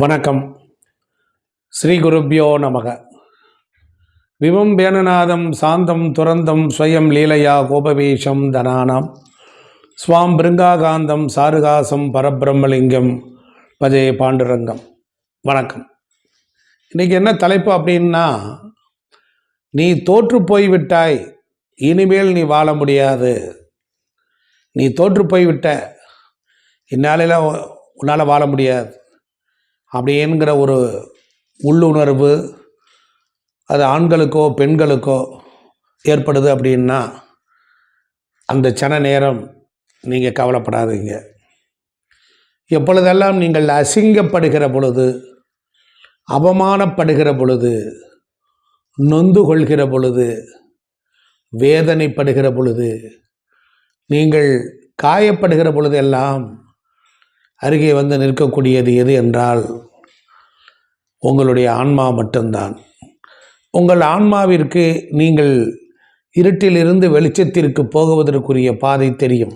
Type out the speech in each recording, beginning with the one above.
வணக்கம். ஸ்ரீ குருப்பியோ நமக. விமம் பேனநாதம் சாந்தம் துரந்தம் ஸ்வயம் லீலையா கோபவேஷம் தனானாம். ஸ்வாம் பிருங்காகாந்தம் சாருகாசம் பரபிரம்மலிங்கம். பஜே பாண்டுரங்கம். வணக்கம். இன்றைக்கி என்ன தலைப்பு அப்படின்னா நீ தோற்று போய்விட்டாய் இனிமேல் நீ வாழ முடியாது. நீ தோற்று போய்விட்ட இந்நாளையில் உன்னால் வாழ முடியாது. அப்படிங்கிற ஒரு உள்ளுணர்வு அது ஆண்களுக்கோ பெண்களுக்கோ ஏற்படுது அப்படின்னா அந்த சன நேரம் நீங்கள் கவலைப்படாதீங்க. எப்பொழுதெல்லாம் நீங்கள் அசிங்கப்படுகிற பொழுது அவமானப்படுகிற பொழுது நொந்து கொள்கிற பொழுது வேதனைப்படுகிற பொழுது நீங்கள் காயப்படுகிற பொழுதெல்லாம் அருகே வந்து நிற்கக்கூடியது எது என்றால் உங்களுடைய ஆன்மா மட்டும்தான். உங்கள் ஆன்மாவிற்கு நீங்கள் இருட்டிலிருந்து வெளிச்சத்திற்கு போகுவதற்குரிய பாதை தெரியும்.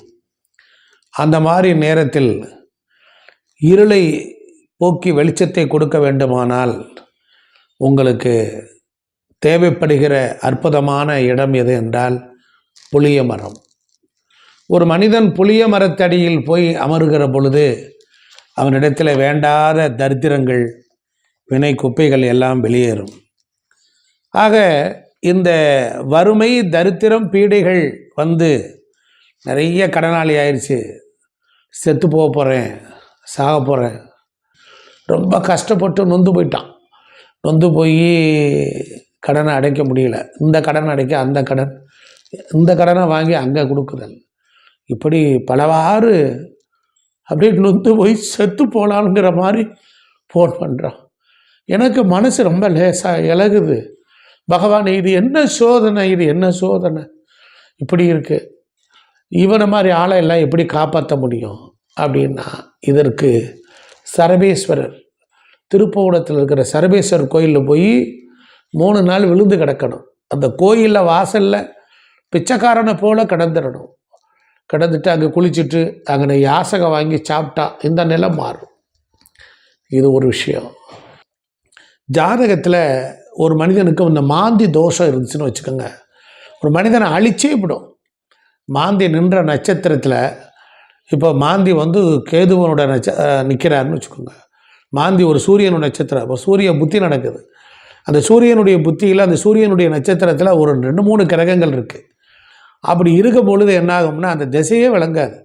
அந்த மாதிரி நேரத்தில் இருளை போக்கி வெளிச்சத்தை கொடுக்க வேண்டுமானால் உங்களுக்கு தேவைப்படுகிற அற்புதமான இடம் எது என்றால் புளிய மரம். ஒரு மனிதன் புளிய மரத்தடியில் போய் அமருகிற பொழுது அவனிடத்தில் வேண்டாத தரித்திரங்கள் வினை குப்பைகள் எல்லாம் வெளியேறும். ஆக இந்த வறுமை தரித்திரம் பீடைகள் வந்து நிறைய கடனாளி ஆயிடுச்சு செத்து போக போகிறேன் சாக போகிறேன் ரொம்ப கஷ்டப்பட்டு நொந்து போயிட்டான். நொந்து போய் கடனை அடைக்க முடியல. இந்த கடன் அடைக்க அந்த கடன் இந்த கடனை வாங்கி அங்கே கொடுக்குதல். இப்படி பலவாறு அப்படியே நொந்து போய் செத்து போகலான்ங்கிற மாதிரி ஃபோன் பண்ணுறான் எனக்கு மனசு ரொம்ப லேசாக இலகுது. பகவான் இது என்ன சோதனை? இது என்ன சோதனை? இப்படி இருக்குது இவனை மாதிரி ஆளை எல்லாம் எப்படி காப்பாற்ற முடியும்? அப்படின்னா இதற்கு சரபேஸ்வரர் திருப்பவனத்தில் இருக்கிற சரபேஸ்வரர் கோயிலில் போய் மூணு நாள் விழுந்து கிடக்கணும். அந்த கோயிலில் வாசலில் பிச்சைக்காரனை போல் கிடந்துடணும். கிடந்துட்டு அங்கே குளிச்சுட்டு அங்கே யாசகம் வாங்கி சாப்பிட்டா இந்த நிலை மாறும். இது ஒரு விஷயம். ஜாதகத்தில் ஒரு மனிதனுக்கு இந்த மாந்தி தோஷம் இருந்துச்சுன்னு வச்சுக்கோங்க. ஒரு மனிதனை அழிச்சே விடும். மாந்தி நின்ற நட்சத்திரத்தில் இப்போ மாந்தி வந்து கேதுவனோட நட்ச நிற்கிறாருன்னு வச்சுக்கோங்க. மாந்தி ஒரு சூரியனோட நட்சத்திரம். இப்போ சூரிய புத்தி நடக்குது. அந்த சூரியனுடைய புத்தியில் அந்த சூரியனுடைய நட்சத்திரத்தில் ஒரு ரெண்டு மூணு கிரகங்கள் இருக்குது அப்படி இருக்கும் பொழுது என்னாகும்னா அந்த திசையே விளங்காது.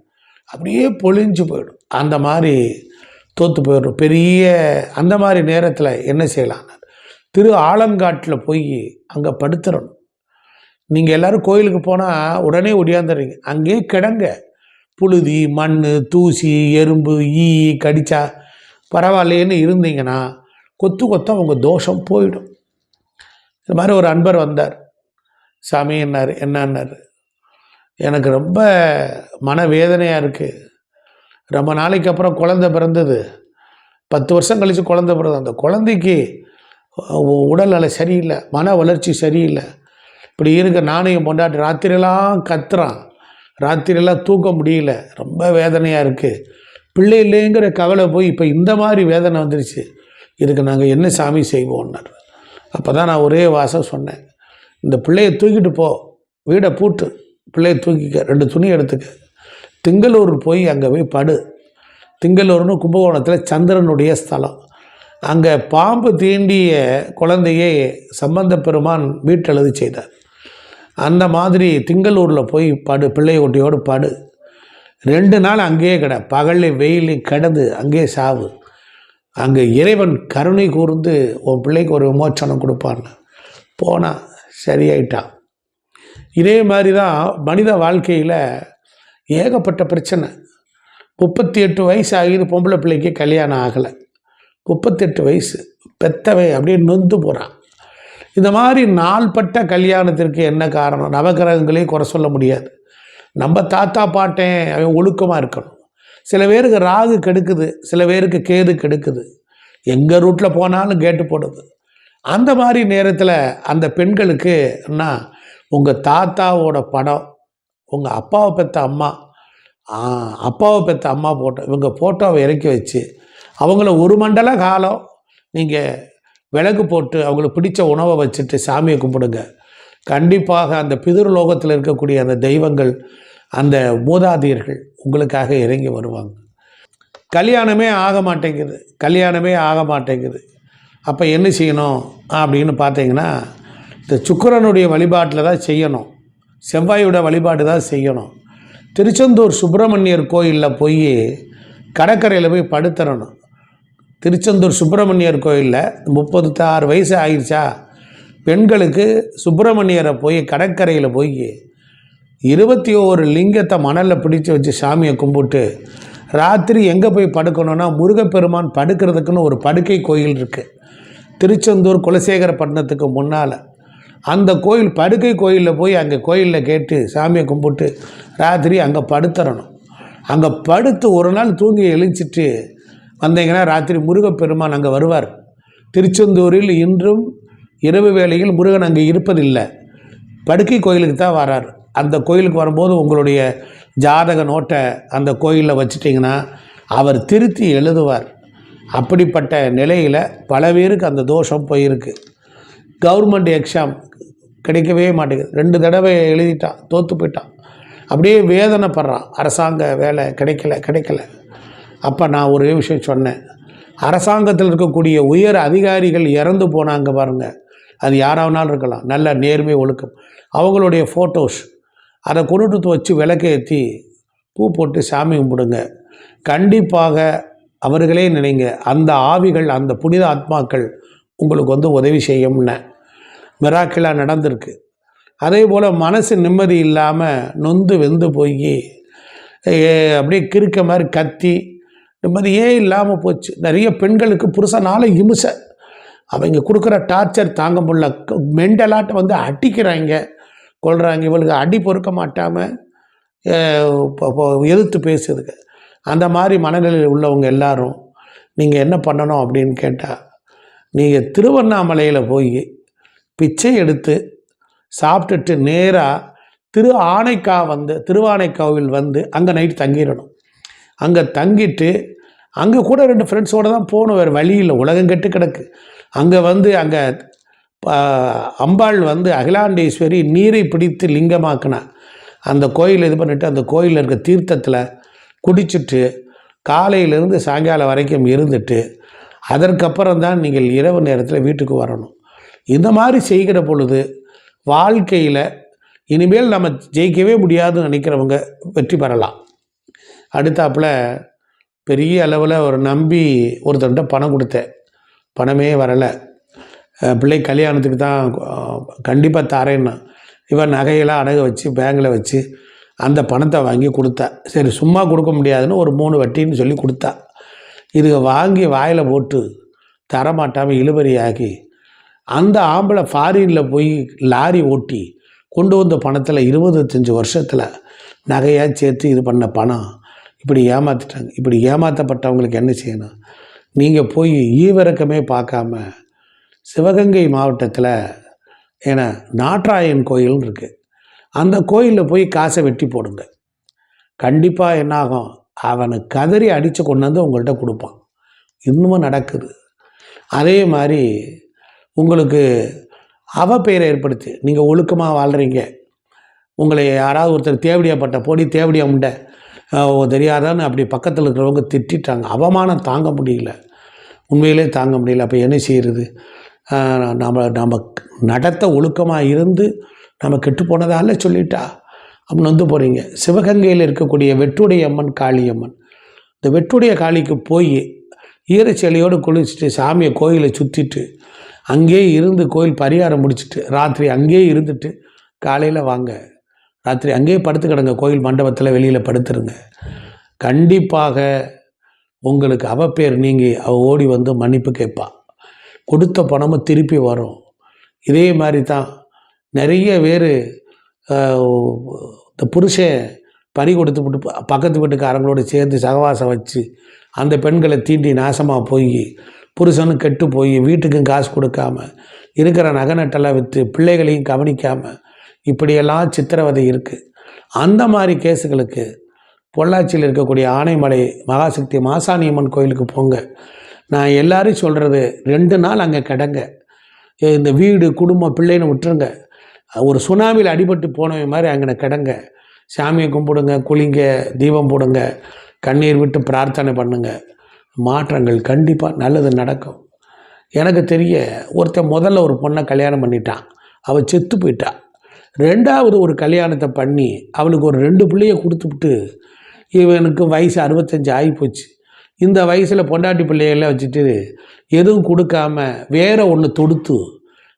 அப்படியே பொழிஞ்சு போயிடும். அந்த மாதிரி தோற்று போயிடும். பெரிய அந்த மாதிரி நேரத்தில் என்ன செய்யலாம் திரு ஆலங்காட்டில் போய் அங்கே படுத்துடணும் நீங்கள் எல்லோரும் கோயிலுக்கு போனால் உடனே ஒடியாந்துடுறீங்க. அங்கேயே கிடங்க. புழுதி மண் தூசி எறும்பு ஈ கடிச்சா பரவாயில்லைன்னு இருந்தீங்கன்னா கொத்து கொத்தம் உங்கள் தோஷம் போயிடும். இது மாதிரி ஒரு அன்பர் வந்தார். சாமி என்னார்? என்னன்னார்? எனக்கு ரொம்ப மனவேதனையாக இருக்குது ரொம்ப நாளைக்கு அப்புறம் குழந்த பிறந்தது. பத்து வருஷம் கழித்து குழந்த பிறந்தது. அந்த குழந்தைக்கு உடல்நலை சரியில்லை. மன வளர்ச்சி சரியில்லை. இப்படி இருக்க நாணயம் பொண்டாட்டி ராத்திரியெல்லாம் கத்துறான். ராத்திரியெல்லாம் தூக்க முடியல. ரொம்ப வேதனையாக இருக்குது பிள்ளை இல்லைங்கிற கவலை போய் இப்போ இந்த மாதிரி வேதனை வந்துருச்சு. இதுக்கு நாங்கள் என்ன சாமி செய்வோம்னார். அப்போ தான் நான் ஒரே வாசம் சொன்னேன். இந்த பிள்ளையை தூக்கிட்டு போ. வீடை பூட்டு. பிள்ளையை தூக்கிக்க ரெண்டு துணி எடுத்துக்க. திங்களூர் போய் அங்கே போய் படு. திங்களூர்னு கும்பகோணத்தில் சந்திரனுடைய ஸ்தலம். அங்கே பாம்பு தீண்டிய குழந்தையை சம்பந்த பெருமான் வீட்டெழுதி செய்தார். அந்த மாதிரி திங்களூரில் போய் படு பிள்ளையொட்டியோடு படு. ரெண்டு நாள் அங்கேயே கிட பகலில் வெயிலையும் கிடந்து அங்கேயே சாவு. அங்கே இறைவன் கருணை கூர்ந்து உன் பிள்ளைக்கு ஒரு விமோச்சனம் கொடுப்பான்னு. போனால் சரியாயிட்டான். இதே மாதிரி தான் மனித வாழ்க்கையில் ஏகப்பட்ட பிரச்சனை. முப்பத்தி எட்டு வயசு ஆகிது பொம்பளை பிள்ளைக்கு கல்யாணம் ஆகலை. முப்பத்தெட்டு வயசு. பெத்தவை அப்படியே நொந்து போகிறான் இந்த மாதிரி நாள்பட்ட கல்யாணத்திற்கு என்ன காரணம்? நவகிரகங்களையும் குறை சொல்ல முடியாது. நம்ம தாத்தா பாட்டேன் அவன் ஒழுக்கமாக இருக்கணும். சில பேருக்கு ராகு கெடுக்குது சில பேருக்கு கேது கெடுக்குது. எங்கள் ரூட்டில் போனாலும் கேட்டு போடுது. அந்த மாதிரி நேரத்தில் அந்த பெண்களுக்கு என்ன உங்கள் தாத்தாவோட படம் உங்கள் அப்பாவை பெற்ற அம்மா அப்பாவை பெற்ற அம்மா போட்டோ இவங்க ஃபோட்டோவை இறக்கி வச்சு அவங்கள ஒரு மண்டல காலம் நீங்கள் விளக்கு போட்டு அவங்களுக்கு பிடிச்ச உணவை வச்சுட்டு சாமியை கும்பிடுங்க. கண்டிப்பாக அந்த பிதிர் லோகத்தில் இருக்கக்கூடிய அந்த தெய்வங்கள் அந்த மூதாதையர்கள் உங்களுக்காக இறங்கி வருவாங்க. கல்யாணமே ஆக மாட்டேங்குது கல்யாணமே ஆக மாட்டேங்குது. அப்போ என்ன செய்யணும் அப்படின்னு பார்த்தீங்கன்னா இந்த சுக்கிரனுடைய வழிபாட்டில் தான் செய்யணும். செவ்வாயோட வழிபாடு தான் செய்யணும். திருச்செந்தூர் சுப்பிரமணியர் கோயிலில் போய் கடற்கரையில் போய் படுத்துறணும். திருச்செந்தூர் சுப்பிரமணியர் கோயிலில் முப்பது ஆறு வயசு ஆயிடுச்சா பெண்களுக்கு சுப்பிரமணியரை போய் கடற்கரையில் போய் இருபத்தி ஓரு லிங்கத்தை மணலில் பிடிச்சி வச்சு சாமியை கும்பிட்டு ராத்திரி எங்கே போய் படுக்கணும்னா முருகப்பெருமான் படுக்கிறதுக்குன்னு ஒரு படுக்கை கோயில் இருக்குது திருச்செந்தூர் குலசேகரப்பட்டினத்துக்கு முன்னால். அந்த கோயில் படுக்கை கோயிலில் போய் அங்கே கோயிலில் கேட்டு சாமியை கும்பிட்டு ராத்திரி அங்கே படுத்துறணும் அங்கே படுத்து ஒரு நாள் தூங்கி எழுச்சிட்டு வந்தீங்கன்னா ராத்திரி முருகப்பெருமான் அங்கே வருவார். திருச்செந்தூரில் இன்றும் இரவு வேளையில் முருகன் அங்கே இருப்பதில்லை. படுக்கை கோயிலுக்கு தான் வரார். அந்த கோயிலுக்கு வரும்போது உங்களுடைய ஜாதக நோட்டை அந்த கோயிலில் வச்சுட்டிங்கன்னா அவர் திருத்தி எழுதுவார். அப்படிப்பட்ட நிலையில் பல பேருக்கு அந்த தோஷம் போயிருக்கு. கவர்மெண்ட் எக்ஸாம் கிடைக்கவே மாட்டேங்குது. ரெண்டு தடவை எழுதிட்டான் தோற்று போயிட்டான். அப்படியே வேதனைப்படுறான். அரசாங்க வேலை கிடைக்கல கிடைக்கல. அப்போ நான் ஒரே விஷயம் சொன்னேன். அரசாங்கத்தில் இருக்கக்கூடிய உயர் அதிகாரிகள் இறந்து போனாங்க பாருங்கள் அது யாராவனாலும் இருக்கலாம். நல்ல நேர்மை ஒழுக்கம். அவங்களுடைய ஃபோட்டோஸ் அதை கொண்டுட்டு வச்சு விளக்கேற்றி பூ போட்டு சாமி கும்பிடுங்க. கண்டிப்பாக அவர்களே நினைங்க. அந்த ஆவிகள் அந்த புனித ஆத்மாக்கள் உங்களுக்கு வந்து உதவி செய்யும்னு. மிராக்கிளாக நடந்திருக்கு. அதே போல் மனசு நிம்மதி இல்லாமல் நொந்து வெந்து போய் அப்படியே கிறுக்க மாதிரி கத்தி நிம்மதியே இல்லாமல் போச்சு? நிறைய பெண்களுக்கு புருஷனால இமுசை. அவங்க கொடுக்குற டார்ச்சர் தாங்க முடியல. மெண்டலாட்ட வந்து அடிக்கிறாங்க. கொள்கிறாங்க இவளுக்கு அடி பொறுக்க மாட்டாமல் எதிர்த்து பேசுதுங்க அந்த மாதிரி மனநிலையில் உள்ளவங்க எல்லாரும் நீங்கள் என்ன பண்ணணும் அப்படின்னு கேட்டால் நீங்கள் திருவண்ணாமலையில் போய் பிச்சை எடுத்து சாப்பிட்டுட்டு நேராக திரு ஆனைக்கா வந்து திருவானைக்காவில் வந்து அங்கே நைட் தங்கிடணும். அங்கே தங்கிட்டு அங்கே கூட ரெண்டு ஃப்ரெண்ட்ஸோடு தான் போகணும். வேறு வழி இல்லை. உலகம் கெட்டு கிடக்கு. அங்கே வந்து அங்கே அம்பாள் வந்து அகிலாண்டேஸ்வரி நீரை பிடித்து லிங்கமாக்கினா அந்த கோயில் இது பண்ணிவிட்டு அந்த கோயிலில் இருக்க தீர்த்தத்தில் குடிச்சிட்டு காலையிலேருந்து சாயங்காலம் வரைக்கும் இருந்துட்டு அதற்கப்புறம் தான் நீங்கள் இரவு நேரத்தில் வீட்டுக்கு வரணும். இந்த மாதிரி செய்கிற பொழுது வாழ்க்கையில் இனிமேல் நம்ம ஜெயிக்கவே முடியாதுன்னு நினைக்கிறவங்க வெற்றி பெறலாம். அடுத்தாப்பில் பெரிய அளவில் ஒரு நம்பி ஒருத்தர்கிட்ட பணம் கொடுத்தேன். பணமே வரலை. பிள்ளை கல்யாணத்துக்கு தான் கண்டிப்பாக தரேன்னா. இவன் நகையெல்லாம் அடகு வச்சு பேங்கில் வச்சு அந்த பணத்தை வாங்கி கொடுத்தா. சரி சும்மா கொடுக்க முடியாதுன்னு ஒரு மூணு வட்டின்னு சொல்லி கொடுத்தா. இது வாங்கி வாயில் போட்டு தரமாட்டாமல் இழுபறியாகி ஆகி அந்த ஆம்பளை ஃபாரினில் போய் லாரி ஓட்டி கொண்டு வந்த பணத்தில் இருபத்தஞ்சி வருஷத்தில் நகையாக சேர்த்து இது பண்ண பணம். இப்படி ஏமாற்றிட்டாங்க இப்படி ஏமாற்றப்பட்டவங்களுக்கு என்ன செய்யணும்? நீங்கள் போய் ஈவிரக்கமே பார்க்காம சிவகங்கை மாவட்டத்தில் ஏன்னா நாட்ராயன் கோயில்னு இருக்குது அந்த கோயிலில் போய் காசை வெட்டி போடுங்க. கண்டிப்பாக என்னாகும் அவனை கதறி அடித்து கொண்டு வந்து உங்கள்கிட்ட கொடுப்பான். இன்னமும் நடக்குது. அதே மாதிரி உங்களுக்கு அவ பெயரை ஏற்படுத்தி நீங்கள் ஒழுக்கமாக வாழ்கிறீங்க உங்களை யாராவது ஒருத்தர் தேவடியாப்பட்ட போடி தேவடியா உண்டை தெரியாதான்னு அப்படி பக்கத்தில் இருக்கிறவங்க திட்டாங்க அவமானம் தாங்க முடியல. உண்மையிலே தாங்க முடியல. அப்போ என்ன செய்கிறது நம்ம நம்ம நடத்த ஒழுக்கமாக இருந்து நம்ம கெட்டு போனதால சொல்லிட்டா? அப்படின்னு வந்து போகிறீங்க சிவகங்கையில் இருக்கக்கூடிய வெட்டுடைய அம்மன் காளியம்மன் இந்த வெட்டுடைய காளிக்கு போய் ஈரச்செலையோடு குளிச்சுட்டு சாமியை கோயிலை சுற்றிட்டு அங்கேயே இருந்து கோயில் பரிகாரம் முடிச்சுட்டு ராத்திரி அங்கேயே இருந்துட்டு காலையில் வாங்க. ராத்திரி அங்கேயே படுத்து கிடங்க. கோயில் மண்டபத்தில் வெளியில் படுத்துருங்க. கண்டிப்பாக உங்களுக்கு அவப்பேர் நீங்கி அவ ஓடி வந்து மன்னிப்பு கேட்பாள் கொடுத்த பணமும் திருப்பி வரும். இதே மாதிரி தான் நிறைய பேர் இந்த புருஷன் பறி கொடுத்து விட்டு பக்கத்து வீட்டுக்காரங்களோடு சேர்ந்து சகவாசம் வச்சு அந்த பெண்களை தீண்டி நாசமாக போய் புருஷனும் கெட்டு போய் வீட்டுக்கும் காசு கொடுக்காம இருக்கிற நகை நட்டெல்லாம் விற்று பிள்ளைகளையும் கவனிக்காமல் இப்படியெல்லாம் சித்திரவதை இருக்குது அந்த மாதிரி கேஸுகளுக்கு பொள்ளாச்சியில் இருக்கக்கூடிய ஆனைமலை மகாசக்தி மாசாணியம்மன் கோயிலுக்கு போங்க. நான் எல்லாரையும் சொல்கிறது ரெண்டு நாள் அங்கே கிடங்க. இந்த வீடு குடும்பம் பிள்ளைன்னு விட்டுருங்க. ஒரு சுனாமியில் அடிபட்டு போனவன் மாதிரி அங்கே கிடங்க. சாமியை கும்பிடுங்க குளிங்க தீபம் போடுங்க கண்ணீர் விட்டு பிரார்த்தனை பண்ணுங்க. மாற்றங்கள் கண்டிப்பாக நல்லது நடக்கும். எனக்கு தெரிய ஒருத்தன் முதல்ல ஒரு பொண்ணை கல்யாணம் பண்ணிட்டான். அவள் செத்து போயிட்டான் ரெண்டாவது ஒரு கல்யாணத்தை பண்ணி அவளுக்கு ஒரு ரெண்டு பிள்ளைய கொடுத்துவிட்டு இவனுக்கு வயசு அறுபத்தஞ்சு ஆகிப்போச்சு இந்த வயசில் பொண்டாட்டி பிள்ளைகள வச்சுட்டு எதுவும் கொடுக்காம வேற ஒன்று தொடுத்து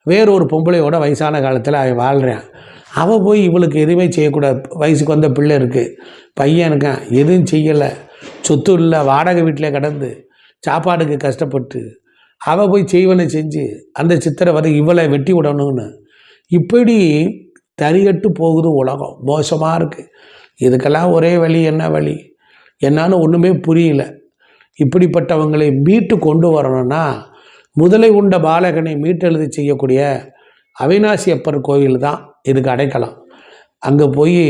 வேறொரு பொம்பளையோட வயசான காலத்தில் அவன் வாழ்கிறான் அவள் போய் இவளுக்கு எதுவுமே செய்யக்கூடாது வயசுக்கு வந்த பிள்ளை இருக்குது பையன் இருக்கான் எதுவும் செய்யலை. சொத்து இல்லை வாடகை வீட்டில் கிடந்து சாப்பாடுக்கு கஷ்டப்பட்டு அவள் போய் செய்வனை செஞ்சு அந்த சித்திரை வந்து இவளை வெட்டி விடணும்னு. இப்படி தறிகட்டு போகுது உலகம். மோசமாக இருக்குது இதுக்கெல்லாம் ஒரே வழி என்ன வழி? என்னான்னு ஒன்றுமே புரியல. இப்படிப்பட்டவங்களை மீட்டு கொண்டு வரணும்னா முதலை உண்ட பாலகனை மீட்டெழுதி செய்யக்கூடிய அவினாசி அப்பர் கோயில் தான் இதுக்கு அடைக்கலாம். அங்கே போய்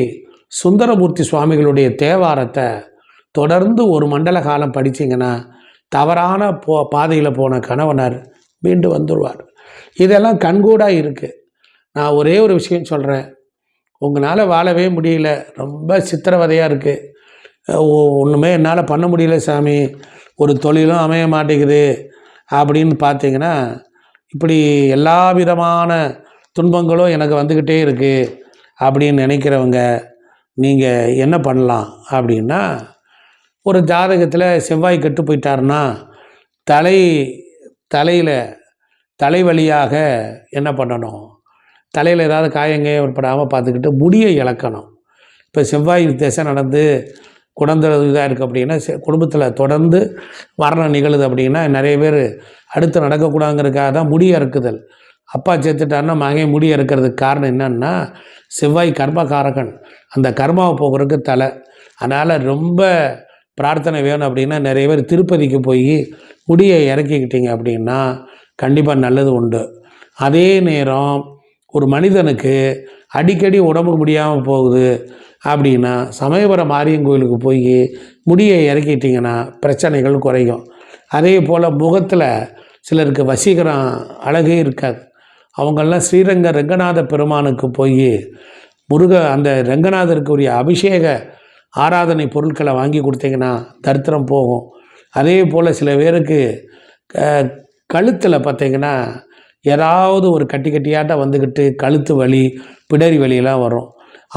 சுந்தரமூர்த்தி சுவாமிகளுடைய தேவாரத்தை தொடர்ந்து ஒரு மண்டல காலம் படிச்சிங்கன்னா தவறான போ பாதையில் போன கணவனர் மீண்டு வந்துடுவார் இதெல்லாம் கண்கூடாக இருக்குது நான் ஒரே ஒரு விஷயம் சொல்கிறேன் உங்களால் வாழவே முடியல. ரொம்ப சித்திரவதையாக இருக்குது ஒன்றுமே என்னால் பண்ண முடியல சாமி. ஒரு தொழிலும் அமைய மாட்டேங்குது. அப்படின்னு பார்த்தீங்கன்னா இப்படி எல்லா விதமான துன்பங்களும் எனக்கு வந்துக்கிட்டே இருக்குது அப்படின்னு நினைக்கிறவங்க நீங்கள் என்ன பண்ணலாம் அப்படின்னா ஒரு ஜாதகத்தில் செவ்வாய் கெட்டு போயிட்டாருன்னா தலை தலையில் தலை வழியாக என்ன பண்ணணும்? தலையில் ஏதாவது காயங்க ஏற்படாமல் பார்த்துக்கிட்டு முடியை இழக்கணும். இப்போ செவ்வாய் திசை நடந்து குடந்த இதாக இருக்குது அப்படின்னா செ- குடும்பத்தில் தொடர்ந்து மரணம் நிகழுது அப்படின்னா நிறைய பேர் அடுத்து நடக்கக்கூடாதுங்கிறதுக்காக தான் முடி அறுக்குதல் அப்பா சேர்த்துட்டாருன்னா மகன் முடி அறுக்கிறதுக்கு காரணம் என்னன்னா செவ்வாய் கர்மகாரகன் அந்த கர்மாவை போகிறதுக்கு தலை. அதனால் ரொம்ப பிரார்த்தனை வேணும் அப்படின்னா நிறைய பேர் திருப்பதிக்கு போய் முடியை இறக்கிக்கிட்டீங்க அப்படின்னா கண்டிப்பாக நல்லது உண்டு. அதே நேரம் ஒரு மனிதனுக்கு அடிக்கடி உடம்புக்கு முடியாமல் போகுது அப்படின்னா சமயபுரம் மாரியன் கோயிலுக்கு போய் முடியை இறக்கிட்டிங்கன்னா பிரச்சனைகள் குறையும். அதே போல் முகத்தில் சிலருக்கு வசீகரம் அழகே இருக்காது. அவங்கெல்லாம் ஸ்ரீரங்க ரங்கநாத பெருமானுக்கு போய் முருக அந்த ரங்கநாதருக்குரிய அபிஷேக ஆராதனை பொருட்களை வாங்கி கொடுத்தீங்கன்னா தரித்திரம் போகும். அதே போல் சில பேருக்கு கழுத்தில் பார்த்தீங்கன்னா ஏதாவது ஒரு கட்டி கட்டியாட்ட வந்துக்கிட்டு கழுத்து வலி பிடரி வலியெல்லாம் வரும்.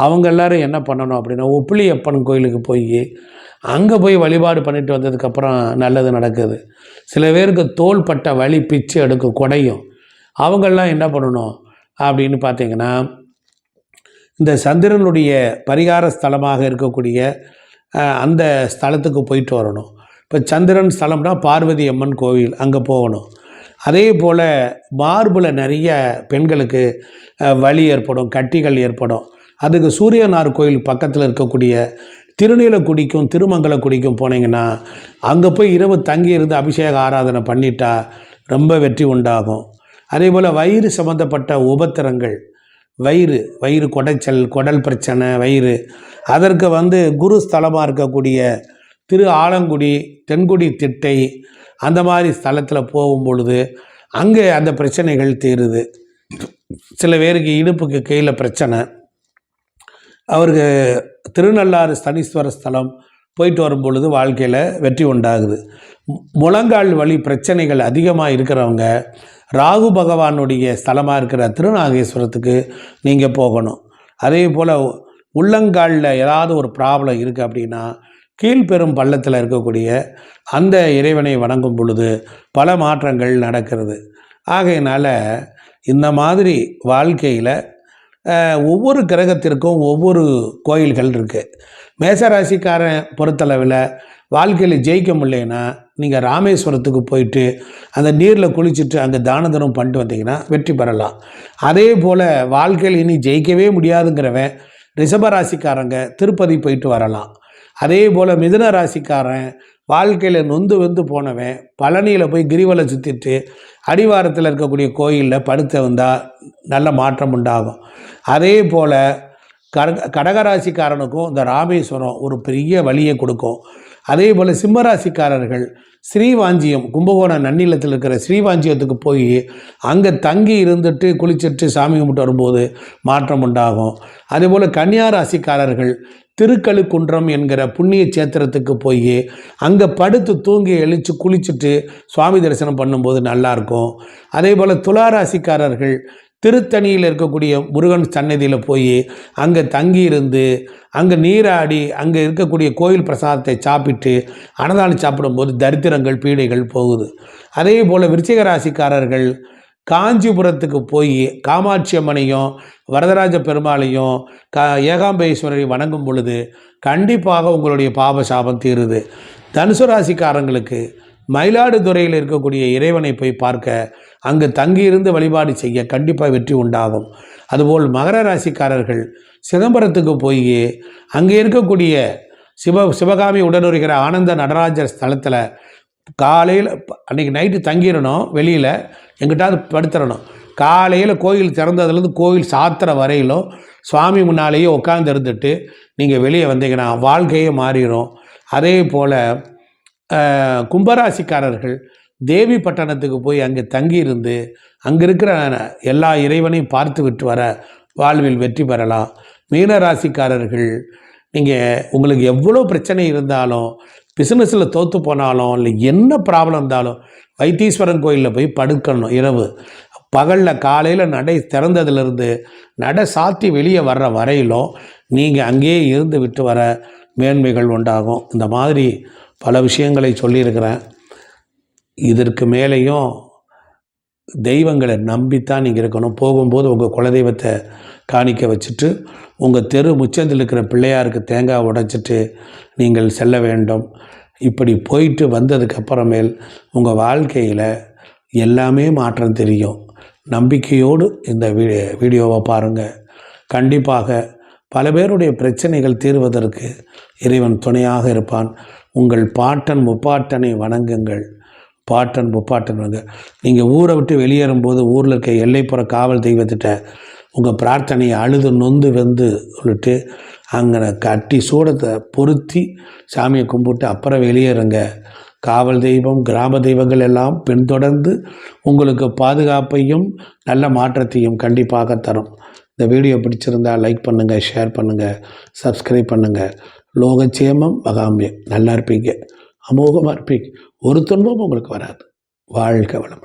அவங்க எல்லாரும் என்ன பண்ணணும் அப்படின்னா உப்பிலியப்பன் கோயிலுக்கு போய் அங்கே போய் வழிபாடு பண்ணிட்டு வந்ததுக்கப்புறம் நல்லது நடக்குது. சில பேருக்கு தோள்பட்ட வலி பிச்சு எடுக்கும் குடையும். அவங்கெல்லாம் என்ன பண்ணணும்? அப்படின்னு பார்த்தீங்கன்னா இந்த சந்திரனுடைய பரிகார ஸ்தலமாக இருக்கக்கூடிய அந்த ஸ்தலத்துக்கு போயிட்டு வரணும். இப்போ சந்திரன் ஸ்தலம்னா பார்வதி அம்மன் கோவில் அங்கே போகணும். அதே போல் மார்பில் நிறைய பெண்களுக்கு வலி ஏற்படும் கட்டிகள் ஏற்படும். அதுக்கு சூரியனார் கோயில் பக்கத்தில் இருக்கக்கூடிய திருநீலக்குடிக்கும் திருமங்கலக்குடிக்கும் போனீங்கன்னா அங்கே போய் இரவு தங்கி இருந்து அபிஷேக ஆராதனை பண்ணிட்டா ரொம்ப வெற்றி உண்டாகும். அதே போல் வயிறு சம்மந்தப்பட்ட உபத்திரங்கள் வயிறு வயிறு குடைச்சல் குடல் பிரச்சனை வயிறு. அதற்கு வந்து குரு ஸ்தலமாக இருக்கக்கூடிய திரு ஆலங்குடி தென்குடி திட்டை அந்த மாதிரி ஸ்தலத்தில் போகும் பொழுது அங்கே அந்த பிரச்சனைகள் தீருது. சில பேருக்கு இடுப்புக்கு கீழே பிரச்சனை. அவருக்கு திருநள்ளாறு சனீஸ்வர ஸ்தலம் போயிட்டு வரும் பொழுது வாழ்க்கையில் வெற்றி உண்டாகுது. முழங்கால் வழி பிரச்சனைகள் அதிகமாக இருக்கிறவங்க ராகு பகவானுடைய ஸ்தலமாக இருக்கிற திருநாகேஸ்வரத்துக்கு நீங்கள் போகணும். அதே போல் உள்ளங்காலில் ஏதாவது ஒரு ப்ராப்ளம் இருக்குது அப்படின்னா கீழ்பெரும் பள்ளத்தில் இருக்கக்கூடிய அந்த இறைவனை வணங்கும் பொழுது பல மாற்றங்கள் நடக்கிறது. ஆகையினால் இந்த மாதிரி வாழ்க்கையில் ஒவ்வொரு கிரகத்திற்கும் ஒவ்வொரு கோயில்கள் இருக்குது மேசராசிக்காரன் பொறுத்தளவில் வாழ்க்கையில் ஜெயிக்க முடியலைன்னா நீங்கள் ராமேஸ்வரத்துக்கு போயிட்டு அந்த நீரில் குளிச்சுட்டு அங்கே தான பண்ணிட்டு வந்தீங்கன்னா வெற்றி பெறலாம். அதே போல் வாழ்க்கையில் இனி ஜெயிக்கவே முடியாதுங்கிறவன் ரிஷபராசிக்காரங்க திருப்பதி போயிட்டு வரலாம். அதே போல் மிதுன ராசிக்காரன் வாழ்க்கையில் நொந்து வந்து போனவன் பழனியில் போய் கிரிவலம் சுற்றிட்டு அடிவாரத்தில் இருக்கக்கூடிய கோயிலில் படுத்து வந்தால் நல்ல மாற்றம் உண்டாகும். அதே போல் கட கடகராசிக்காரனுக்கும் இந்த ராமேஸ்வரம் ஒரு பெரிய வழியை கொடுக்கும். அதே போல் சிம்மராசிக்காரர்கள் ஸ்ரீவாஞ்சியம் கும்பகோணம் நன்னிலத்தில் இருக்கிற ஸ்ரீவாஞ்சியத்துக்கு போய் அங்கே தங்கி இருந்துட்டு குளிச்சுட்டு சாமி கும்பிட்டு வரும்போது மாற்றம் உண்டாகும். அதே போல் கன்னியா ராசிக்காரர்கள் திருக்கழுக்குன்றம் என்கிற புண்ணிய சேத்திரத்துக்கு போய் அங்கே படுத்து தூங்கி எழுச்சி குளிச்சுட்டு சுவாமி தரிசனம் பண்ணும்போது நல்லாயிருக்கும் அதே போல் துளாராசிக்காரர்கள் திருத்தணியில் இருக்கக்கூடிய முருகன் சன்னதியில் போய் அங்கே தங்கி இருந்து அங்கே நீராடி அங்கே இருக்கக்கூடிய கோயில் பிரசாதத்தை சாப்பிட்டு அன்னதானம் சாப்பிடும்போது தரித்திரங்கள் பீடைகள் போகுது. அதே போல் விருச்சிக ராசிக்காரர்கள் காஞ்சிபுரத்துக்கு போய் காமாட்சி அம்மனையும் வரதராஜ பெருமாளையும் க ஏகாம்பேஸ்வரரை வணங்கும் பொழுது கண்டிப்பாக உங்களுடைய பாப சாபம் தீருது. தனுசு ராசிக்காரங்களுக்கு மயிலாடுதுறையில் இருக்கக்கூடிய இறைவனை போய் பார்க்க அங்கு தங்கியிருந்து வழிபாடு செய்ய கண்டிப்பாக வெற்றி உண்டாகும். அதுபோல் மகர ராசிக்காரர்கள் சிதம்பரத்துக்கு போய் அங்கே இருக்கக்கூடிய சிவ சிவகாமி உடனுறுகிற ஆனந்த நடராஜர் ஸ்தலத்தில் காலையில் அன்றைக்கி நைட்டு தங்கிடணும் வெளியில் எங்கிட்டாவது படுத்துடணும். காலையில் கோயில் திறந்ததுலேருந்து கோயில் சாத்திர வரையிலும் சுவாமி முன்னாலேயே உட்காந்து இருந்துட்டு நீங்கள் வெளியே வந்தீங்கன்னா வாழ்க்கையே மாறிடும். அதே போல் கும்பராசிக்காரர்கள் தேவி பட்டணத்துக்கு போய் அங்கே தங்கியிருந்து அங்கே இருக்கிற எல்லா இறைவனையும் பார்த்து விட்டு வர வாழ்வில் வெற்றி பெறலாம். மீனராசிக்காரர்கள் நீங்கள் உங்களுக்கு எவ்வளோ பிரச்சனை இருந்தாலும் பிஸ்னஸில் தோற்று போனாலும் இல்லை என்ன ப்ராப்ளம் இருந்தாலும் வைத்தீஸ்வரன் கோயிலில் போய் படுக்கணும் இரவு. பகலில் காலையில் நடை திறந்ததுலேருந்து நடை சாத்தி வெளியே வர்ற வரையிலும் நீங்கள் அங்கேயே இருந்து விட்டு வர மேன்மைகள் உண்டாகும். இந்த மாதிரி பல விஷயங்களை சொல்லியிருக்கிறேன். இதற்கு மேலேயும் தெய்வங்களை நம்பித்தான் நீங்கள் இருக்கணும். போகும்போது உங்கள் குலதெய்வத்தை காணிக்க வச்சுட்டு உங்கள் தெரு முச்சந்தில் இருக்கிற பிள்ளையாருக்கு தேங்காய் உடைச்சிட்டு நீங்கள் செல்ல வேண்டும். இப்படி போயிட்டு வந்ததுக்கப்புறமேல் உங்கள் வாழ்க்கையில் எல்லாமே மாற்றம் தெரியும். நம்பிக்கையோடு இந்த வீ வீடியோவை பாருங்கள் கண்டிப்பாக பல பேருடைய பிரச்சனைகள் தீர்வதற்கு இறைவன் துணையாக இருப்பான். உங்கள் பாட்டன் முப்பாட்டனை வணங்குங்கள். பாட்டன் புப்பாட்டன்வங்க நீங்கள் ஊரை விட்டு வெளியேறும்போது ஊரில் இருக்க எல்லைப்புற காவல் தெய்வத்திட்ட உங்கள் பிரார்த்தனையை அழுது நொந்து வெந்து சொல்லிட்டு அங்கே கட்டி சூடத்தை பொருத்தி சாமியை கும்பிட்டு அப்புறம் வெளியேறுங்க. காவல் தெய்வம் கிராம தெய்வங்கள் எல்லாம் பின்தொடர்ந்து உங்களுக்கு பாதுகாப்பையும் நல்ல மாற்றத்தையும் கண்டிப்பாக தரும். இந்த வீடியோ பிடிச்சிருந்தால் லைக் பண்ணுங்கள் ஷேர் பண்ணுங்கள் சப்ஸ்கிரைப் பண்ணுங்கள் லோகச்சேமம் மகாமியம் நல்லா இருப்பீங்க. அமோகமாக இருப்பீங்க ஒரு துன்பம் உங்களுக்கு வராது. வாழ்க வளமுடன்.